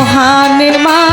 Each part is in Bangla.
মহানির্মা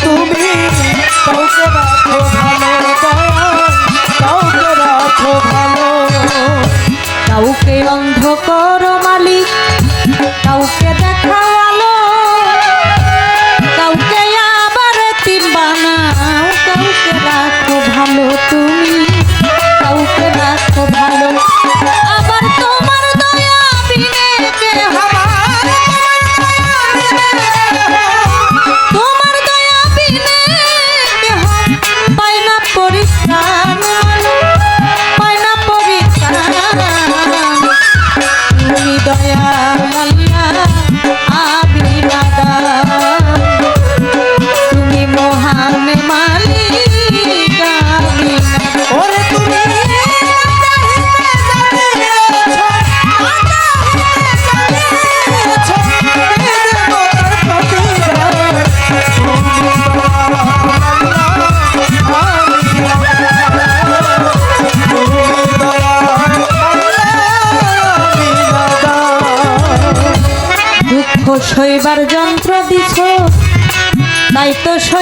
তুমি কাউকে রাখো ভালো কাউকে রাখো ভালো কাউকে অন্ধ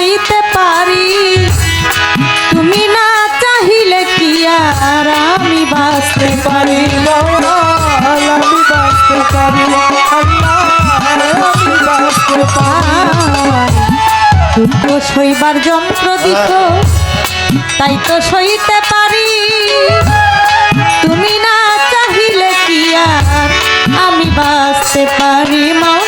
করিতে পারি। তুমি না চাহিলে কি আর আমি বাঁচতে পারি? আমি বাঁচতে পারি সইবার যন্ত্র দিত, তাই তো সইতে পারি। তুমি না চাহিলে কি আর আমি বাঁচতে পারি? মা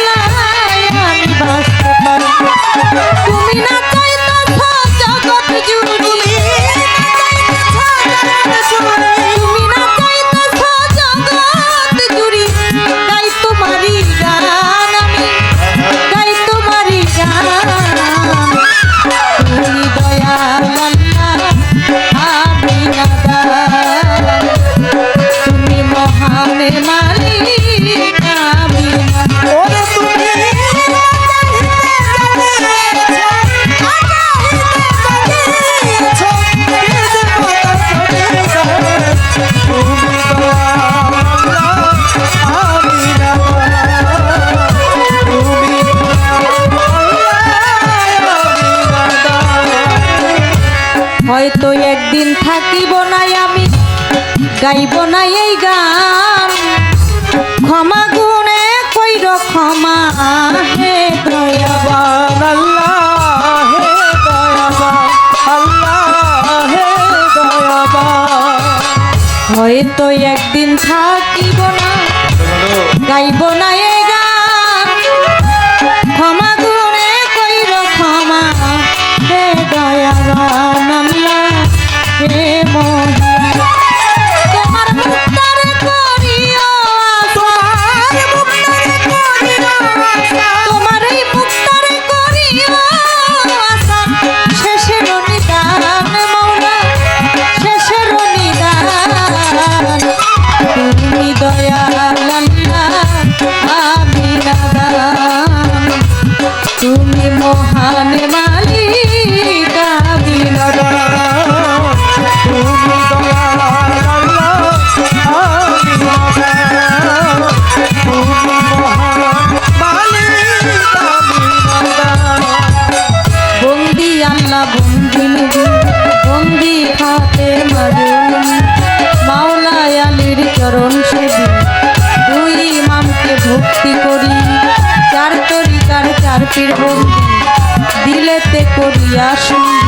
হয়তো একদিন থাকিব নাই আমি, গাইব না এই গান। ক্ষমা গুণে কইর ক্ষমা, হে হে দয়াবান হয়তো একদিন থাকিব না গাইব মাওলা বন্দিনী বন্দি হাতে মারে মাওলা আলীর চরণ সেবি দুই ইমামকে ভক্তি করি। চার তরিকার চার পীর বন্দি, দিলেতে করিয়া সঙ্গী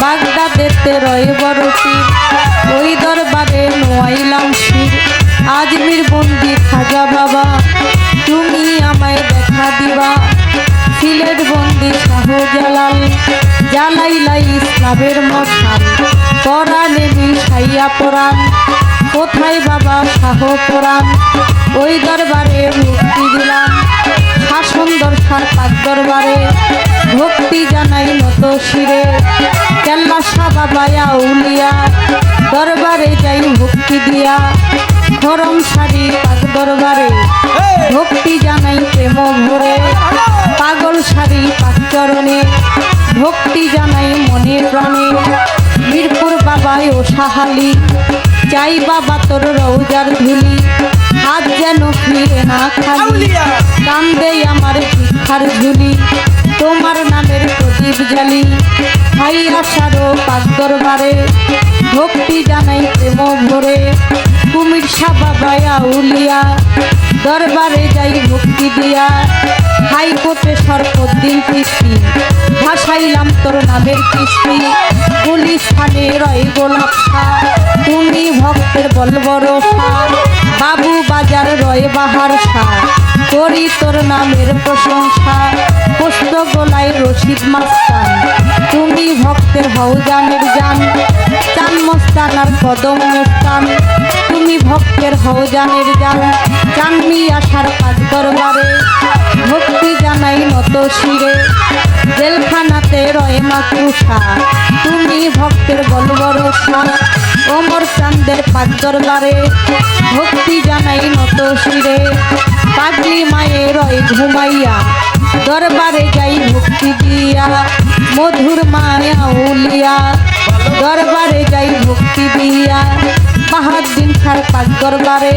বাগদাদেতে রয়ে বড় পীর ওই দরবারে নোয়াইলাম শির। আজমির বন্দি খাজা বাবা পরাণ ওই দরবারে মুক্তি দিলাম। শাসন দর্শার পাক দরবারে। ভক্তি জানাই নত শিরে। কেল্লা শাহ বাবায়া উলিয়া। দরবারে যাই ভক্তি দিয়া। খরম শাড়ি পাক দরবারে। ভক্তি জানাই প্রেম ভরে। পাগল শাড়ি পাক চরণে। ভক্তি জানাই মনে প্রাণে। মিরপুর বাবাই ও সাহালি। চাই বাবা তোর রৌজার ধুলি হাত যেন ফিরে না খালি। কান্দে আমার শিক্ষার ঝুলি তোমার নামের প্রদীপ জালি ভাই আসারও পাক দরবারে ভক্তি জানাই প্রেম ভরে। কুমির সাবা বায়া উলিয়া দরবারে যাই ভক্তি দিয়া। হাইকোর্টে সর্বদিন কিস্তি ভাসাইলাম তোর নামের কিস্তি পুলিশ থানে রয় গোলাপ তুমি ভক্তের বলবর বাবু বাজার রয় বাহার সা করি তোর নামের প্রশংসা। পোস্ত গোলায় রশিদ মাস্তান তুমি ভক্তের হও জানের জান। চান মস্তান আর কদম মস্তান। তুমি ভক্তের হও জানের জান চানমি আসার পাক দরবারে ভক্তি জানাই নত শিরে। জেলখানাতে রয় মাকুষা তুমি ভক্তের বলবরসা অমর চান্দের পাক দরবারে ভক্তি জানাই নত শিরে। পাগলি মায়ে রয় ঘুমাইয়া। দরবারে যাই ভক্তি দিয়া। মধুর মায়া উলিয়া দরবারে যাই ভক্তি দিয়া। বাহাদ্দিন খার পাক দরবারে,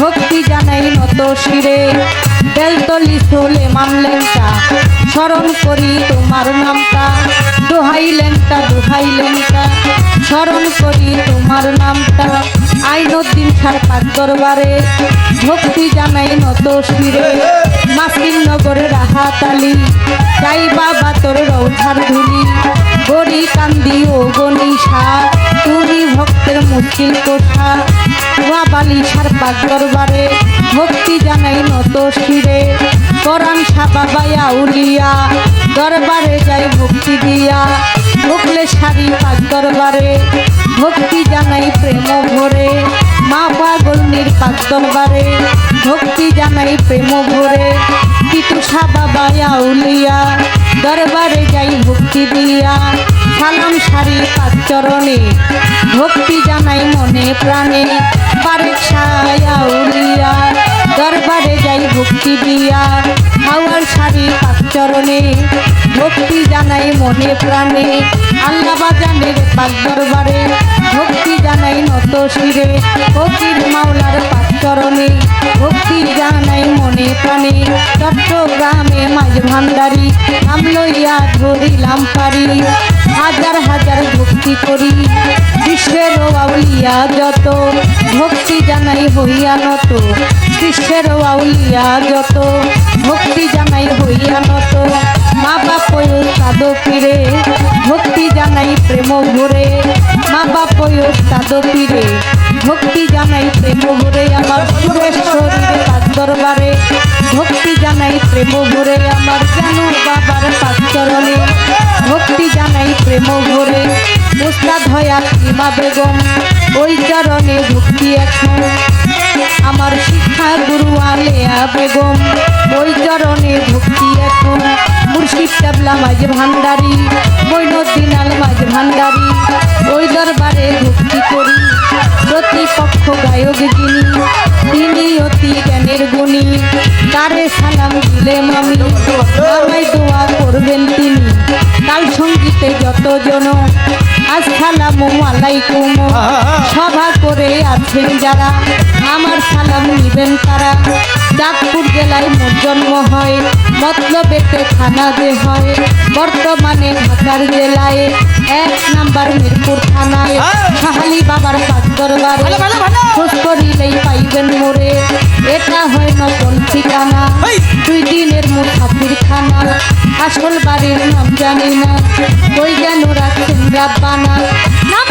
ভক্তি জানাই নত শিরে। বেলতলি সোলে মানলেনটা স্মরণ করি তোমার নামটা। দোহাই লেনটা দোহাই লেনটা স্মরণ করি তোমার নামটা। আইনউদ্দিন খার পাঁচ দরবারে, ভক্তি জানাই নত শিরে। মাসিন নগরে রাহাতালি যাই বাবা তোর রৌধার ধুলি। গড়ি কান্দি ও গনিশা তুমি ভক্তের মুশকিল কোঠা কুয়া বালি সার পাক দরবারে ভক্তি জানাই নত শিরে। কোরআন সাবাবায়া উলিয়া দরবারে যাই ভক্তি দিয়া। ভুকলে শাড়ি পাক দরবারে ভক্তি জানাই প্রেম ভরে। মা পাগল নির্পাক দরবারে ভক্তি জানাই প্রেম ভরে। পিতু সাবাবায়া উলিয়া দরবারে যাই ভক্তি দিয়া। সালাম শাড়ি পাক চরণে। ভক্তি জানাই মনে প্রাণে, পারে ছায়া উলিয়া দরবারে যাই ভক্তি দিয়া। হাওয়ার শাড়ি পাক চরণে, ভক্তি জানাই মনে প্রাণে। আল্লাহ বাজানের পাক দরবারে, ভক্তি জানাই নত শিরে। ফকির মাওলার পাক চরণে, ভক্তি জানাই মনে প্রাণে। চট্টগ্রামে মাঝ ভান্ডারি, নাম লইয়া ধরিলাম পারি। ভক্তি করি। বিশ্বের আউলিয়া যত, ভক্তি জানাই হইয়া নত। বিশ্বের আউলিয়া যত, ভক্তি জানাই হইয়া নত। মা বাপ সাদ পীরে, ভক্তি জানাই প্রেম ভরে। মা বাপ সাদ পীরে, ভক্তি জানাই প্রেম ভরে। আমার সুরেশ্বরীর পাক দরবারে, ভক্তি জানাই প্রেম ভরে। আমার জানু বাবার পাক চরণে, ভক্তি জানাই প্রেম ভরে। মুস্তাদ হয়া ইমা বেগম ওই চরণে ভক্তি এখন আমার শিক্ষা গুরু আলেয়া বেগম ওই চরণে ভক্তি এখন মুর্শিদ টাবলা মাঝ ভান্ডারি মৈনুদ্দিন আল মাঝ ভান্ডারি। ওই দরবারে ভক্তি করি, প্রতিপক্ষ গায়ক যিনি। তিনি অতি জ্ঞানের গুণী, তারে সালাম দিলে মামি। আমায় দোয়া করবেন তিনি। কাল সঙ্গীতে যতজন আসসালামু আলাইকুম। সভা করে আছেন যারা আমার সালাম নিবেন তারা। চাঁদপুর জেলায় জন্ম হয়। মতলবেতে থানা যে হয়। বর্তমানে ঢাকার জেলায় এক নাম্বার মিরপুর থানায় সাহালি বাবার পাক দরবারে খোঁজ করিলেই পাই রাখবেন মোরে। এটা হয় নকল ঠিকানা! দুই দিনের মুসাফির খানা। আসল বাড়ির নাম জানি না। ওই যেন রাখছেন রাব্বানা। নাম